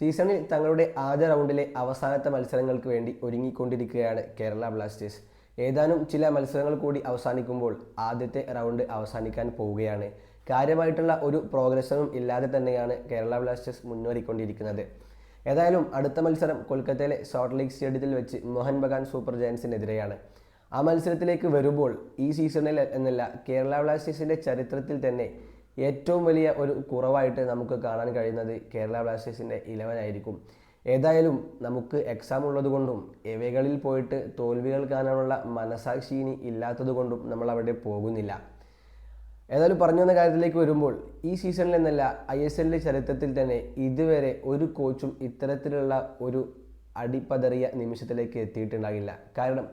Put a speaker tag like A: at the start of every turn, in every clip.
A: സീസണിൽ തങ്ങളുടെ ആദ്യ റൗണ്ടിലെ അവസാനത്തെ മത്സരങ്ങൾക്ക് വേണ്ടി ഒരുങ്ങിക്കൊണ്ടിരിക്കുകയാണ് കേരള ബ്ലാസ്റ്റേഴ്സ്. ഏതാനും ചില മത്സരങ്ങൾ കൂടി അവസാനിക്കുമ്പോൾ ആദ്യത്തെ റൗണ്ട് അവസാനിക്കാൻ പോവുകയാണ്. കാര്യമായിട്ടുള്ള ഒരു പ്രോഗ്രസ്സും ഇല്ലാതെ തന്നെയാണ് കേരള ബ്ലാസ്റ്റേഴ്സ് മുന്നേറിക്കൊണ്ടിരിക്കുന്നത്. ഏതായാലും അടുത്ത മത്സരം കൊൽക്കത്തയിലെ ഷോർട്ട് ലീഗ് സ്റ്റേഡിയത്തിൽ വെച്ച് മോഹൻ ബഗാൻ സൂപ്പർ ജയൻസിനെതിരെയാണ്. ആ മത്സരത്തിലേക്ക് വരുമ്പോൾ ഈ സീസണിൽ എന്നല്ല കേരള ബ്ലാസ്റ്റേഴ്സിന്റെ ചരിത്രത്തിൽ തന്നെ ഏറ്റവും വലിയ ഒരു കുറവായിട്ട് നമുക്ക് കാണാൻ കഴിയുന്നത് കേരള ബ്ലാസ്റ്റേഴ്സിന്റെ ഇലവൻ ആയിരിക്കും ഏതായാലും നമുക്ക് എക്സാം ഉള്ളതുകൊണ്ടും എവകളിൽ പോയിട്ട് തോൽവികൾ കാണാനുള്ള മനസാക്ഷി ഇനി ഇല്ലാത്തത് കൊണ്ടും നമ്മൾ അവിടെ പോകുന്നില്ല. ഏതായാലും പറഞ്ഞു വന്ന കാര്യത്തിലേക്ക് വരുമ്പോൾ ഈ സീസണിൽ എന്നല്ല ഐ എസ് എല്ലിന്റെ ചരിത്രത്തിൽ തന്നെ ഇതുവരെ ഒരു കോച്ചും ഇത്തരത്തിലുള്ള ഒരു അടിപ്പതറിയ നിമിഷത്തിലേക്ക് എത്തിയിട്ടുണ്ടാകില്ല. കാരണം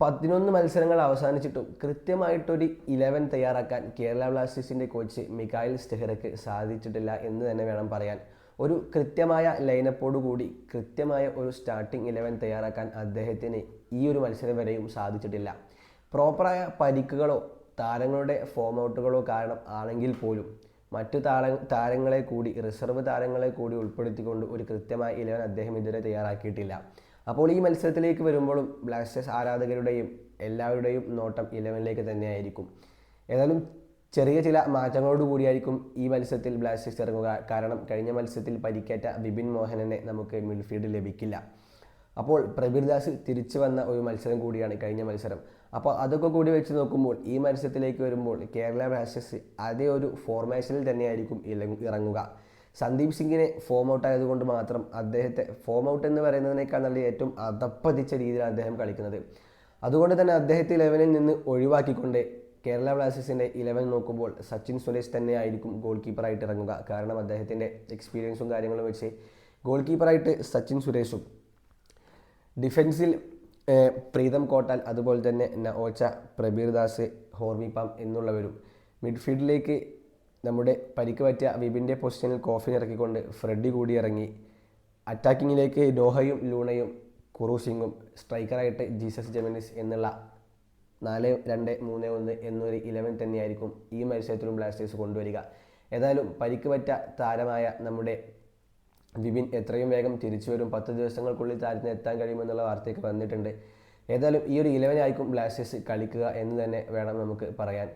A: പതിനൊന്ന് മത്സരങ്ങൾ അവസാനിച്ചിട്ടും കൃത്യമായിട്ടൊരു ഇലവൻ തയ്യാറാക്കാൻ കേരള ബ്ലാസ്റ്റേഴ്സിന്റെ കോച്ച് മിക്കായിൽ സ്റ്റെഹറയ്ക്ക് സാധിച്ചിട്ടില്ല എന്ന് തന്നെ വേണം പറയാൻ. ഒരു കൃത്യമായ ലൈനപ്പോടു കൂടി കൃത്യമായ ഒരു സ്റ്റാർട്ടിംഗ് ഇലവൻ തയ്യാറാക്കാൻ അദ്ദേഹത്തിന് ഈ ഒരു മത്സരം വരെയും സാധിച്ചിട്ടില്ല. പ്രോപ്പറായ പരിക്കുകളോ താരങ്ങളുടെ ഫോം ഔട്ടുകളോ കാരണം ആണെങ്കിൽ പോലും മറ്റു താര താരങ്ങളെ കൂടി റിസർവ് താരങ്ങളെ കൂടി ഉൾപ്പെടുത്തിക്കൊണ്ട് ഒരു കൃത്യമായ ഇലവൻ അദ്ദേഹം ഇതുവരെ തയ്യാറാക്കിയിട്ടില്ല. അപ്പോൾ ഈ മത്സരത്തിലേക്ക് വരുമ്പോഴും ബ്ലാസ്റ്റേഴ്സ് ആരാധകരുടെയും എല്ലാവരുടെയും നോട്ടം ഇലവനിലേക്ക് തന്നെയായിരിക്കും. ഏതായാലും ചെറിയ ചില മാറ്റങ്ങളോട് കൂടിയായിരിക്കും ഈ മത്സരത്തിൽ ബ്ലാസ്റ്റേഴ്സ് ഇറങ്ങുക. കാരണം കഴിഞ്ഞ മത്സരത്തിൽ പരിക്കേറ്റ ബിപിൻ മോഹനനെ നമുക്ക് മിഡ്ഫീൽഡ് ലഭിക്കില്ല. അപ്പോൾ പ്രബീർദാസ് തിരിച്ചു വന്ന ഒരു മത്സരം കൂടിയാണ് കഴിഞ്ഞ മത്സരം. അപ്പോൾ അതൊക്കെ കൂടി വെച്ച് നോക്കുമ്പോൾ ഈ മത്സരത്തിലേക്ക് വരുമ്പോൾ കേരള ബ്ലാസ്റ്റേഴ്സ് അതേ ഒരു ഫോർമേഷനിൽ തന്നെയായിരിക്കും ഇറങ്ങുക. സന്ദീപ് സിംഗിനെ ഫോം ഔട്ട് ആയതുകൊണ്ട് മാത്രം അദ്ദേഹത്തെ ഫോം ഔട്ട് എന്ന് പറയുന്നതിനേക്കാൾ നല്ല ഏറ്റവും അതപ്പതിച്ച രീതിയിലാണ് അദ്ദേഹം കളിക്കുന്നത്. അതുകൊണ്ട് തന്നെ അദ്ദേഹത്തെ ഇലവനിൽ നിന്ന് ഒഴിവാക്കിക്കൊണ്ട് കേരള ബ്ലാസ്റ്റേഴ്സിന്റെ ഇലവൻ നോക്കുമ്പോൾ സച്ചിൻ സുരേഷ് തന്നെ ആയിരിക്കും ഗോൾ കീപ്പറായിട്ട് ഇറങ്ങുക. കാരണം അദ്ദേഹത്തിന്റെ എക്സ്പീരിയൻസും കാര്യങ്ങളും വെച്ച് ഗോൾ കീപ്പറായിട്ട് സച്ചിൻ സുരേഷും. ഡിഫൻസിൽ പ്രീതം കോട്ടാൽ അതുപോലെ തന്നെ നവോച്ച പ്രബീർ ദാസ് ഹോർമിപ്പാം എന്നുള്ളവരും. മിഡ്ഫീൽഡിലേക്ക് നമ്മുടെ പരിക്ക് പറ്റിയ വിപിന്റെ പൊസിഷനിൽ കോഫിൻ ഇറക്കിക്കൊണ്ട് ഫ്രെഡി കൂടി ഇറങ്ങി അറ്റാക്കിങ്ങിലേക്ക് ഡോഹയും ലൂണയും കുറൂസിങ്ങും സ്ട്രൈക്കറായിട്ട് ജീസസ് ജെമിനിസ് എന്നുള്ള നാല് രണ്ട് മൂന്ന് ഒന്ന് എന്നൊരു ഇലവൻ തന്നെയായിരിക്കും ഈ മത്സരത്തിലും ബ്ലാസ്റ്റേഴ്സ് കൊണ്ടുവരിക. ഏതായാലും പരിക്ക് പറ്റ താരമായ നമ്മുടെ വിപിൻ എത്രയും വേഗം തിരിച്ചു വരും. പത്ത് ദിവസങ്ങൾക്കുള്ളിൽ താരത്തിന് എത്താൻ കഴിയുമെന്നുള്ള വാർത്തയൊക്കെ വന്നിട്ടുണ്ട്. ഏതായാലും ഈ ഒരു ഇലവനായിരിക്കും ബ്ലാസ്റ്റേഴ്സ് കളിക്കുക എന്ന് തന്നെ വേണം നമുക്ക് പറയാൻ.